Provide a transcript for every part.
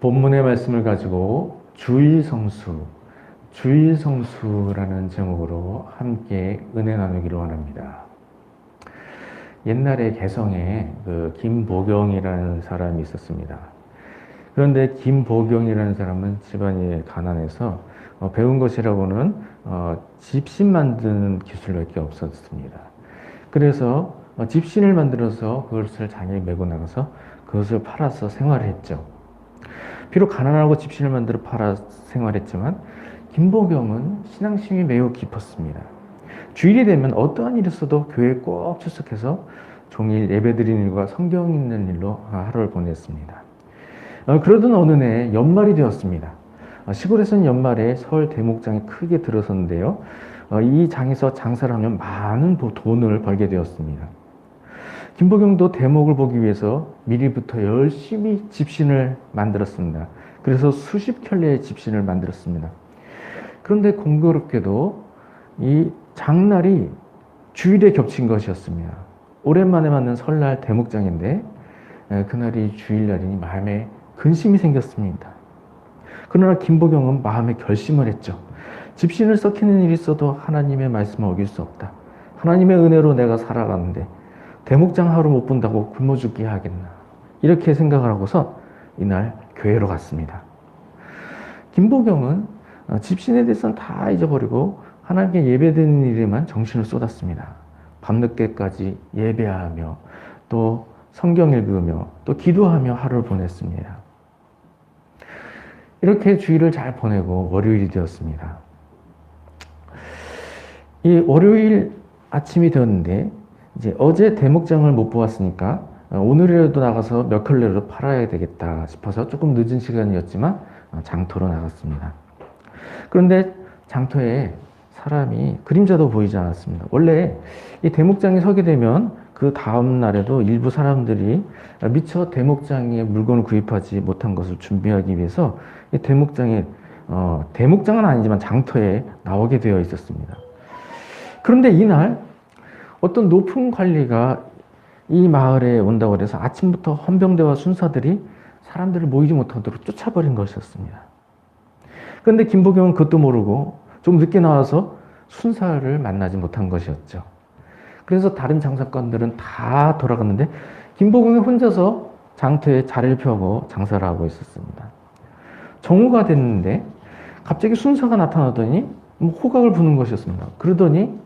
본문의 말씀을 가지고 주일성수, 주일성수라는 제목으로 함께 은혜 나누기를 원합니다. 옛날에 개성에 그 김보경이라는 사람이 있었습니다. 그런데 김보경이라는 사람은 집안이 가난해서 어, 배운 것이라고는 어, 집신 만드는 기술밖에 없었습니다. 그래서 어, 집신을 만들어서 그것을 장에 메고 나가서 그것을 팔아서 생활했죠. 비록 가난하고 집신을 만들어 팔아 생활했지만 김보경은 신앙심이 매우 깊었습니다. 주일이 되면 어떠한 일이 있어도 교회에 꼭 출석해서 종일 예배드리는 일과 성경 읽는 일로 하루를 보냈습니다. 어, 그러던 어느 해 연말이 되었습니다. 어, 시골에서는 연말에 서울 대목장이 크게 들어섰는데요. 어, 이 장에서 장사를 하면 많은 돈을 벌게 되었습니다. 김보경도 대목을 보기 위해서 미리부터 열심히 집신을 만들었습니다. 그래서 수십 켤레의 집신을 만들었습니다. 그런데 공교롭게도 이 장날이 주일에 겹친 것이었습니다. 오랜만에 맞는 설날 대목장인데 그날이 주일날이니 마음에 근심이 생겼습니다. 그러나 김보경은 마음에 결심을 했죠. 집신을 썩히는 일이 있어도 하나님의 말씀을 어길 수 없다. 하나님의 은혜로 내가 살아가는데 대목장 하루 못 본다고 굶어 죽게 하겠나. 이렇게 생각을 하고서 이날 교회로 갔습니다. 김보경은 어, 집신에 대해서는 다 잊어버리고 하나님께 예배드리는 일에만 정신을 쏟았습니다. 밤늦게까지 예배하며 또 성경 읽으며 또 기도하며 하루를 보냈습니다. 이렇게 주일을 잘 보내고 월요일이 되었습니다. 이 월요일 아침이 되었는데 이제 어제 대목장을 못 보았으니까 오늘이라도 나가서 몇 켤레로 팔아야 되겠다 싶어서 조금 늦은 시간이었지만 장터로 나갔습니다. 그런데 장터에 사람이 그림자도 보이지 않았습니다. 원래 이 대목장에 서게 되면 그 다음 날에도 일부 사람들이 미처 대목장에 물건을 구입하지 못한 것을 준비하기 위해서 이 대목장에 어, 대목장은 아니지만 장터에 나오게 되어 있었습니다. 그런데 이날 어떤 높은 관리가 이 마을에 온다고 해서 아침부터 헌병대와 순사들이 사람들을 모이지 못하도록 쫓아버린 것이었습니다. 그런데 김보경은 그것도 모르고 좀 늦게 나와서 순사를 만나지 못한 것이었죠. 그래서 다른 장사꾼들은 다 돌아갔는데 김보경이 혼자서 장터에 자리를 펴고 장사를 하고 있었습니다. 정오가 됐는데 갑자기 순사가 나타나더니 뭐 호각을 부는 것이었습니다. 그러더니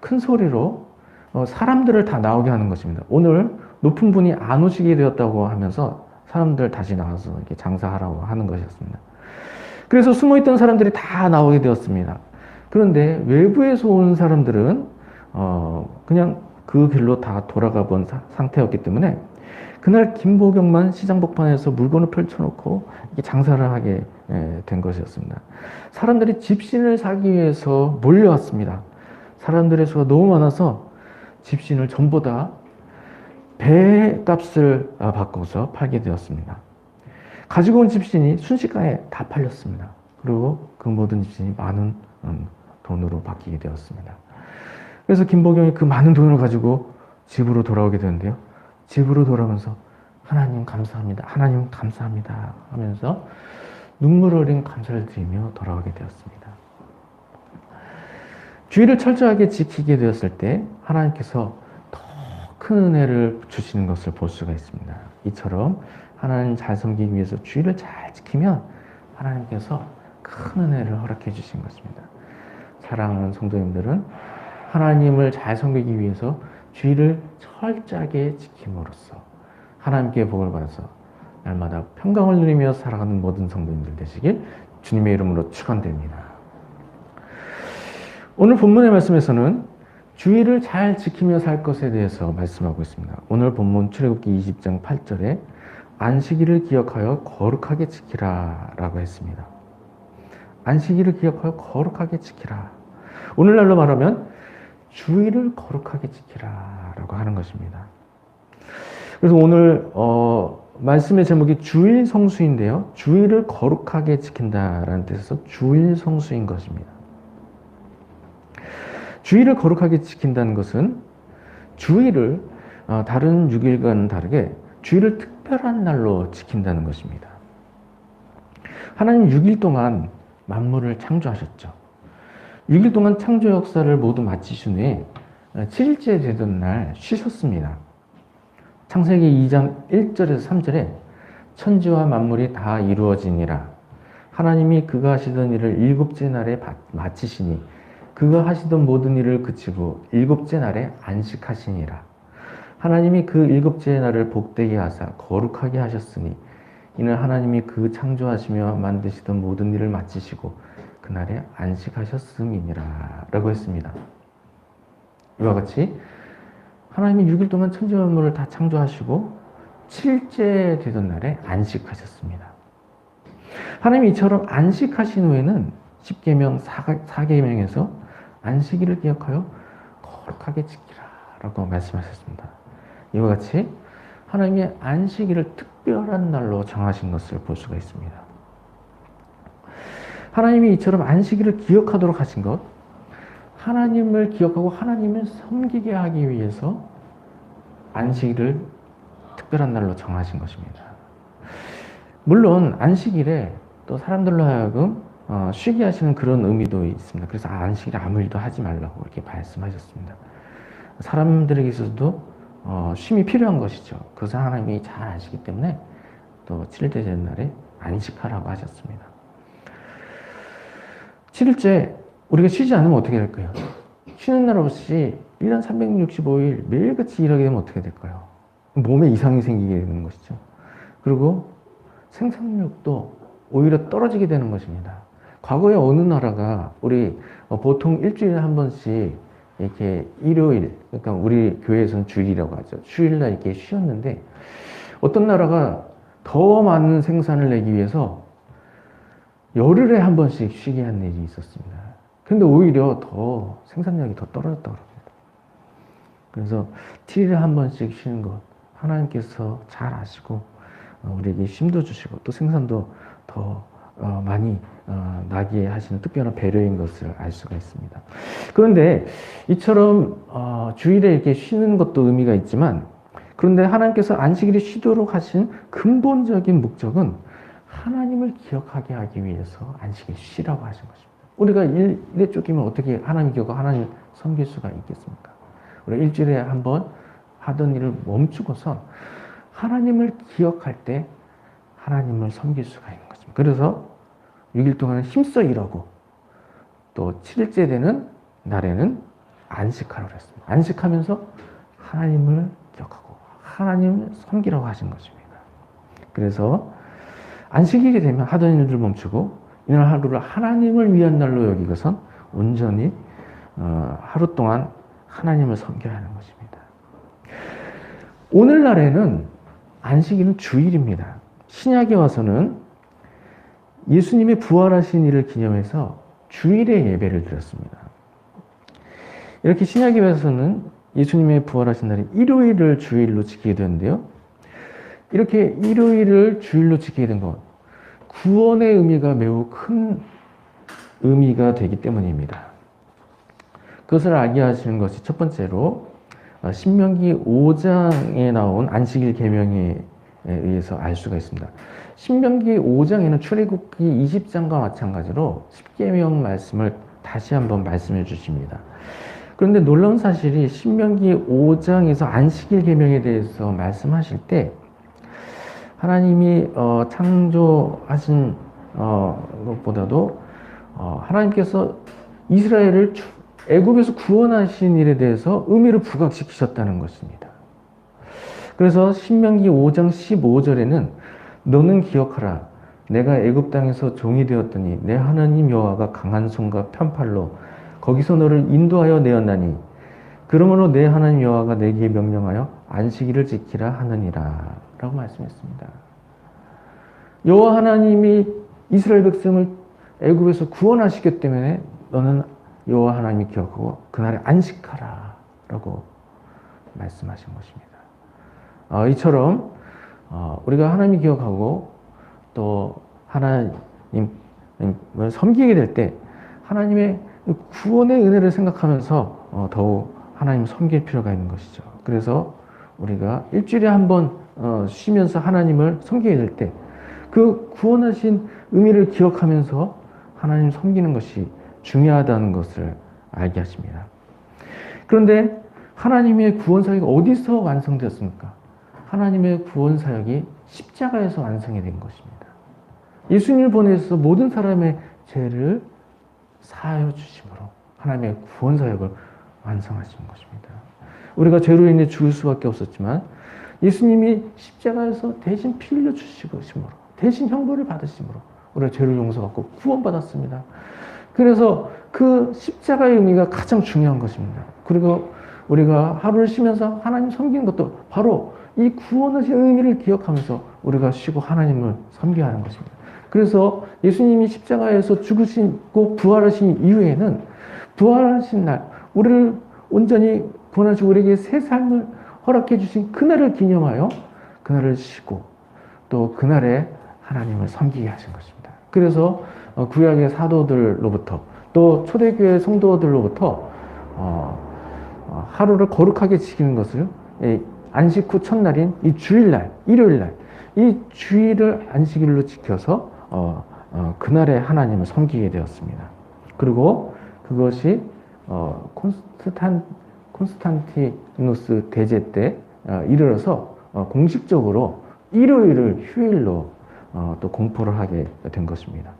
큰 소리로 어, 사람들을 다 나오게 하는 것입니다. 오늘 높은 분이 안 오시게 되었다고 하면서 사람들 다시 나와서 이렇게 장사하라고 하는 것이었습니다. 그래서 숨어있던 사람들이 다 나오게 되었습니다. 그런데 외부에서 온 사람들은 어 그냥 그 길로 다 돌아가 본 사, 상태였기 때문에 그날 김보경만 시장 복판에서 물건을 펼쳐놓고 장사를 하게 예, 된 것이었습니다. 사람들이 집신을 사기 위해서 몰려왔습니다. 사람들의 수가 너무 많아서 집신을 전부 다 배 값을 아, 바꿔서 팔게 되었습니다. 가지고 온 집신이 순식간에 다 팔렸습니다. 그리고 그 모든 집신이 많은 음, 돈으로 바뀌게 되었습니다. 그래서 김보경이 그 많은 돈을 가지고 집으로 돌아오게 되는데요. 집으로 돌아오면서 하나님 감사합니다. 하나님 감사합니다. 하면서 눈물 어린 감사를 드리며 돌아오게 되었습니다. 주의를 철저하게 지키게 되었을 때 하나님께서 더 큰 은혜를 주시는 것을 볼 수가 있습니다. 이처럼 하나님 잘 섬기기 위해서 주의를 잘 지키면 하나님께서 큰 은혜를 허락해 주신 것입니다. 사랑하는 성도님들은 하나님을 잘 섬기기 위해서 주의를 철저하게 지킴으로써 하나님께 복을 받아서 날마다 평강을 누리며 살아가는 모든 성도님들 되시길 주님의 이름으로 축원됩니다. 오늘 본문의 말씀에서는 주의를 잘 지키며 살 것에 대해서 말씀하고 있습니다. 오늘 본문 출애굽기 20장 8절에 안식일을 기억하여 거룩하게 지키라 라고 했습니다. 안식일을 기억하여 거룩하게 지키라. 오늘날로 말하면 주의를 거룩하게 지키라 라고 하는 것입니다. 그래서 오늘 어, 말씀의 제목이 주일 성수인데요. 주의를 거룩하게 지킨다라는 뜻에서 주일 성수인 것입니다. 주의를 거룩하게 지킨다는 것은 주의를 어, 다른 6일과는 다르게 주의를 특별한 날로 지킨다는 것입니다. 하나님 6일 동안 만물을 창조하셨죠. 6일 동안 창조 역사를 모두 마치신 후에 7일째 되던 날 쉬셨습니다. 창세기 2장 1절에서 3절에 천지와 만물이 다 이루어지니라. 하나님이 그가 하시던 일을 일곱째 날에 바- 마치시니 그가 하시던 모든 일을 그치고 일곱째 날에 안식하시니라. 하나님이 그 일곱째 날을 복되게 하사 거룩하게 하셨으니 이는 하나님이 그 창조하시며 만드시던 모든 일을 마치시고 그날에 안식하셨음이니라 라고 했습니다. 이와 같이 하나님이 6일 동안 천지 만물을 다 창조하시고 7일째 되던 날에 안식하셨습니다. 하나님이 이처럼 안식하신 후에는 10계명 4계명에서 안식일을 기억하여 거룩하게 지키라 라고 말씀하셨습니다. 이와 같이 하나님의 안식일을 특별한 날로 정하신 것을 볼 수가 있습니다. 하나님이 이처럼 안식일을 기억하도록 하신 것, 하나님을 기억하고 하나님을 섬기게 하기 위해서 안식일을 특별한 날로 정하신 것입니다. 물론 안식일에 또 사람들로 하여금 어, 쉬게 하시는 그런 의미도 있습니다. 그래서 아, 안식일에 아무 일도 하지 말라고 이렇게 말씀하셨습니다. 사람들에게 있어서도 어, 쉼이 필요한 것이죠. 그것을 하나님이 잘 아시기 때문에 또 7일째 되는 날에 안식하라고 하셨습니다. 7일째 우리가 쉬지 않으면 어떻게 될까요? 쉬는 날 없이 1년 365일 매일같이 일하게 되면 어떻게 될까요? 몸에 이상이 생기게 되는 것이죠. 그리고 생산력도 오히려 떨어지게 되는 것입니다. 과거에 어느 나라가 우리 어, 보통 일주일에 한 번씩 이렇게 일요일, 그러니까 우리 교회에서는 주일이라고 하죠. 주일날 이렇게 쉬었는데 어떤 나라가 더 많은 생산을 내기 위해서 열흘에 한 번씩 쉬게 한 일이 있었습니다. 근데 오히려 더 생산력이 더 떨어졌다고 합니다. 그래서 7일에 한 번씩 쉬는 것 하나님께서 잘 아시고 어, 우리에게 힘도 주시고 또 생산도 더 어, 많이 어, 나게 하시는 특별한 배려인 것을 알 수가 있습니다. 그런데 이처럼 어, 주일에 이렇게 쉬는 것도 의미가 있지만 그런데 하나님께서 안식일에 쉬도록 하신 근본적인 목적은 하나님을 기억하게 하기 위해서 안식일 쉬라고 하신 것입니다. 우리가 일, 일에 쫓기면 어떻게 하나님 기억하고 하나님 섬길 수가 있겠습니까? 우리 일주일에 한 번 하던 일을 멈추고서 하나님을 기억할 때 하나님을 섬길 수가 있는 것입니다. 그래서 6일 동안 힘써 일하고 또 7일째 되는 날에는 안식하라고 했습니다. 안식하면서 하나님을 기억하고 하나님을 섬기라고 하신 것입니다. 그래서 안식일이 되면 하던 일들 멈추고 이날 하루를 하나님을 위한 날로 여기고선 온전히 어, 하루 동안 하나님을 섬겨야 하는 것입니다. 오늘날에는 안식일은 주일입니다. 신약에 와서는 예수님의 부활하신 일을 기념해서 주일에 예배를 드렸습니다. 이렇게 신약에 와서는 예수님의 부활하신 날이 일요일을 주일로 지키게 되는데요. 이렇게 일요일을 주일로 지키게 된 것, 구원의 의미가 매우 큰 의미가 되기 때문입니다. 그것을 알게 하시는 것이 첫 번째로 어, 신명기 5장에 나온 안식일 계명에 의해서 알 수가 있습니다. 신명기 5장에는 출애굽기 20장과 마찬가지로 10계명 말씀을 다시 한번 말씀해 주십니다. 그런데 놀라운 사실이 신명기 5장에서 안식일 계명에 대해서 말씀하실 때 하나님이 어, 창조하신 어, 것보다도 어, 하나님께서 이스라엘을 애굽에서 구원하신 일에 대해서 의미를 부각시키셨다는 것입니다. 그래서 신명기 5장 15절에는 너는 기억하라 내가 애굽 땅에서 종이 되었더니 내 하나님 여호와가 강한 손과 편팔로 거기서 너를 인도하여 내었나니 그러므로 내 하나님 여호와가 내게 명령하여 안식일을 지키라 하느니라라고 말씀했습니다. 여호와 하나님이 이스라엘 백성을 애굽에서 구원하시기 때문에 너는 여호와 하나님이 기억하고 그날에 안식하라라고 말씀하신 것입니다. 어, 이처럼 어, 우리가 하나님이 기억하고 또 하나님을 섬기게 될 때 하나님의 구원의 은혜를 생각하면서 어, 더욱 하나님을 섬길 필요가 있는 것이죠. 그래서 우리가 일주일에 한번 어, 쉬면서 하나님을 섬기게 될 때 그 구원하신 의미를 기억하면서 하나님 섬기는 것이 중요하다는 것을 알게 하십니다. 그런데 하나님의 구원 사역이 어디서 완성되었습니까? 하나님의 구원 사역이 십자가에서 완성이 된 것입니다. 예수님을 보내서 모든 사람의 죄를 사하여 주심으로 하나님의 구원 사역을 완성하신 것입니다. 우리가 죄로 인해 죽을 수밖에 없었지만 예수님이 십자가에서 대신 피 흘려 주시심으로 대신 형벌을 받으심으로 우리가 죄를 용서받고 구원받았습니다. 그래서 그 십자가의 의미가 가장 중요한 것입니다. 그리고 우리가 하루를 쉬면서 하나님 섬기는 것도 바로 이 구원하신 의미를 기억하면서 우리가 쉬고 하나님을 섬겨야 하는 것입니다. 그래서 예수님이 십자가에서 죽으시고 부활하신 이후에는 부활하신 날, 우리를 온전히 구원하시고 우리에게 새 삶을 허락해 주신 그날을 기념하여 그날을 쉬고 또 그날에 하나님을 섬기게 하신 것입니다. 그래서 어, 구약의 사도들로부터 또 초대교회 성도들로부터 어, 어, 하루를 거룩하게 지키는 것을 이 안식 후 첫날인 이 주일날, 일요일날 이 주일을 안식일로 지켜서 어, 어, 그날에 하나님을 섬기게 되었습니다. 그리고 그것이 어, 콘스탄 콘스탄티누스 대제 때 어, 이르러서 어, 공식적으로 일요일을 휴일로 어, 또 공포를 하게 된 것입니다.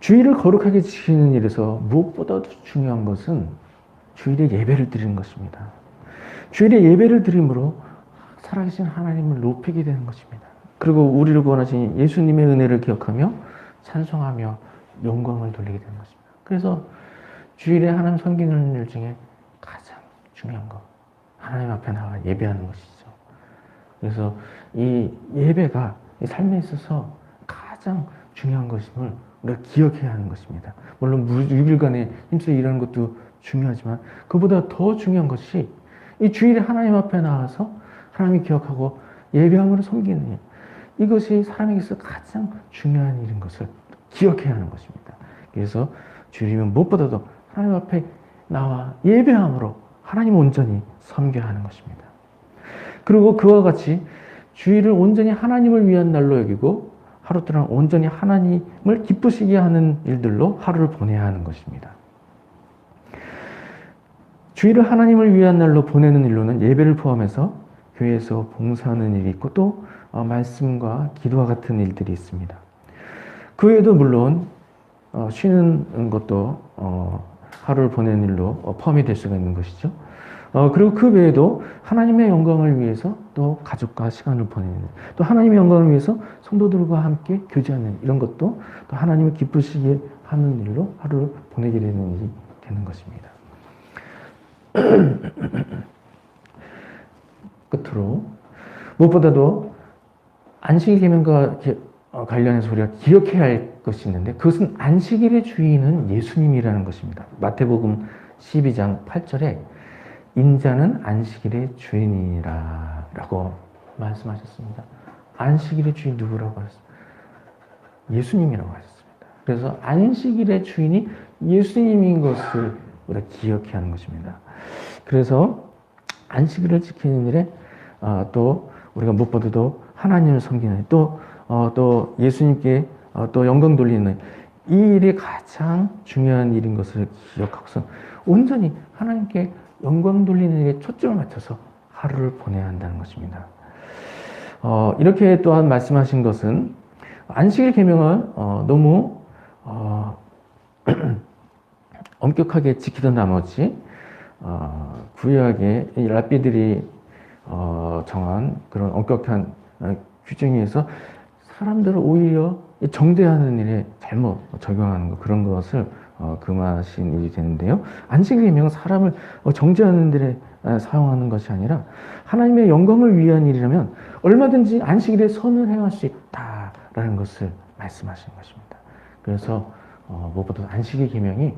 주일을 거룩하게 지키는 일에서 무엇보다도 중요한 것은 주일에 예배를 드리는 것입니다. 주일에 예배를 드림으로 살아계신 하나님을 높이게 되는 것입니다. 그리고 우리를 구원하신 예수님의 은혜를 기억하며 찬송하며 영광을 돌리게 되는 것입니다. 그래서 주일에 하나님 섬기는 일 중에 가장 중요한 것, 하나님 앞에 나와 예배하는 것이죠. 그래서 이 예배가 이 삶에 있어서 가장 중요한 것임을 우리가 기억해야 하는 것입니다. 물론 6일간의 힘써 일하는 것도 중요하지만 그보다 더 중요한 것이 이 주일에 하나님 앞에 나와서 하나님 기억하고 예배함으로 섬기는 일. 이것이 사람에게서 가장 중요한 일인 것을 기억해야 하는 것입니다. 그래서 주일이면 무엇보다도 하나님 앞에 나와 예배함으로 하나님 온전히 섬겨야 하는 것입니다. 그리고 그와 같이 주일을 온전히 하나님을 위한 날로 여기고 하루 동안 온전히 하나님을 기쁘시게 하는 일들로 하루를 보내야 하는 것입니다. 주일을 하나님을 위한 날로 보내는 일로는 예배를 포함해서 교회에서 봉사하는 일이 있고 또 어, 말씀과 기도와 같은 일들이 있습니다. 그 외에도 물론 어, 쉬는 것도 어, 하루를 보내는 일로 포함이 될 수가 있는 것이죠. 그리고 그 외에도 하나님의 영광을 위해서 또 가족과 시간을 보내는 또 하나님의 영광을 위해서 성도들과 함께 교제하는 이런 것도 또 하나님을 기쁘시게 하는 일로 하루를 보내게 되는 일이 되는 것입니다. 끝으로 무엇보다도 안식 계명과 어, 관련해서 우리가 기억해야 할 것이 있는데 그것은 안식일의 주인은 예수님이라는 것입니다. 마태복음 12장 8절에 인자는 안식일의 주인이라 라고 말씀하셨습니다. 안식일의 주인 누구라고 하셨습니까? 예수님이라고 하셨습니다. 그래서 안식일의 주인이 예수님인 것을 우리가 기억해야 하는 것입니다. 그래서 안식일을 지키는 일에 어, 또 우리가 무엇보다도 하나님을 섬기는 또, 어, 또 예수님께 어, 또 영광 돌리는 이 일이 가장 중요한 일인 것을 기억하고서 온전히 하나님께 영광 돌리는 일에 초점을 맞춰서 하루를 보내야 한다는 것입니다. 어, 이렇게 또한 말씀하신 것은 안식일 계명을 어, 너무 어, 엄격하게 지키던 나머지 어, 구약의 랍비들이 어, 정한 그런 엄격한 어, 규정에 의해서 사람들을 오히려 정죄하는 일에 잘못 적용하는 것, 그런 것을 어, 금하신 일이 되는데요. 안식일이면 사람을 어, 정죄하는 일에 어, 사용하는 것이 아니라 하나님의 영광을 위한 일이라면 얼마든지 안식일에 선을 행할 수 있다라는 것을 말씀하신 것입니다. 그래서 어, 무엇보다 안식일 계명이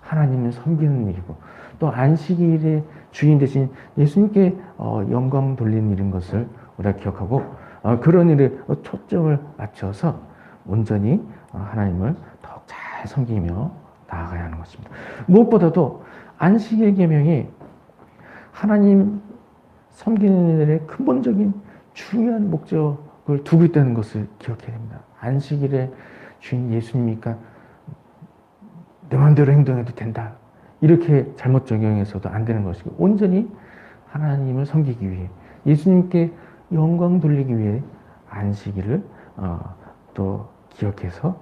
하나님을 섬기는 일이고 또 안식일의 주인 대신 예수님께 어, 영광 돌리는 일인 것을 우리가 기억하고 어, 그런 일에 초점을 맞춰서 온전히 어, 하나님을 더욱 잘 섬기며 나아가야 하는 것입니다. 무엇보다도 안식일 계명이 하나님 섬기는 일의 근본적인 중요한 목적을 두고 있다는 것을 기억해야 됩니다. 안식일에 주인 예수님이니까 내 마음대로 행동해도 된다. 이렇게 잘못 적용해서도 안 되는 것이고 온전히 하나님을 섬기기 위해 예수님께 영광 돌리기 위해 안식일을 어, 또 기억해서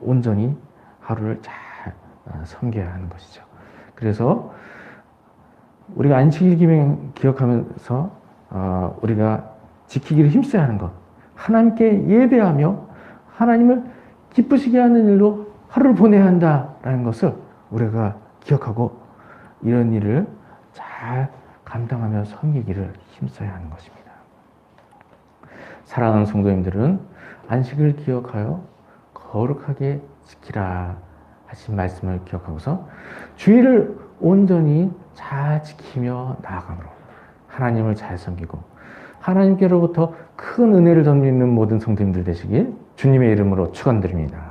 온전히 하루를 잘 어, 섬겨야 하는 것이죠. 그래서 우리가 안식일 기명 기억하면서 어, 우리가 지키기를 힘써야 하는 것, 하나님께 예배하며 하나님을 기쁘시게 하는 일로 하루를 보내야 한다라는 것을 우리가 기억하고 이런 일을 잘 감당하며 섬기기를 힘써야 하는 것입니다. 사랑하는 성도님들은 안식을 기억하여 거룩하게 지키라 하신 말씀을 기억하고서 주의를 온전히 잘 지키며 나아감으로 하나님을 잘 섬기고 하나님께로부터 큰 은혜를 얻는 모든 성도님들 되시길 주님의 이름으로 축원드립니다.